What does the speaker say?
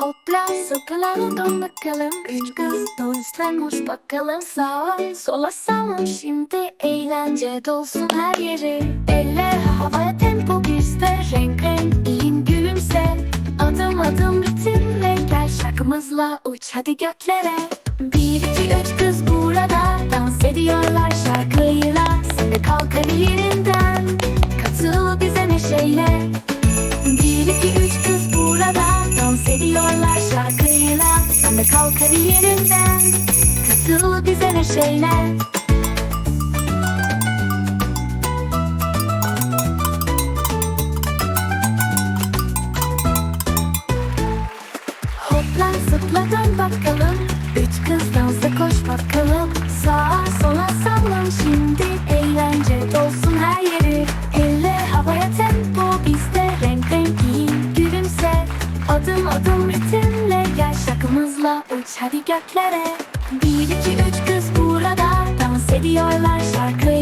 Hopla zıpla dön bakalım Üç kız dostlanmış bakalım Sağa sola salın Şimdi eğlence dolsun her yeri. Eller havaya tempo bizde. Renk renk giyin gülümse. Adım adım ritimle Gel şarkımızla uç hadi göklere. Bir iki üç kız burada Dans ediyorlar şarkıyla. Sen de kalk hadi yerinden Katıl bize neşeyle de kalk hadi yerinden Katıl bize neşeyle Hopla zıpla dön bakalım. Üç kız dansa koş bakalım. Sağa sola sallan. Şimdi Eğlence dolsun her yeri. Elle havaya tempo bizde Renk renk giyin. Gülümse Adım adım ritimle Gel uç hadi göklere. Bir iki üç kız burada. Dans ediyorlar şarkıyla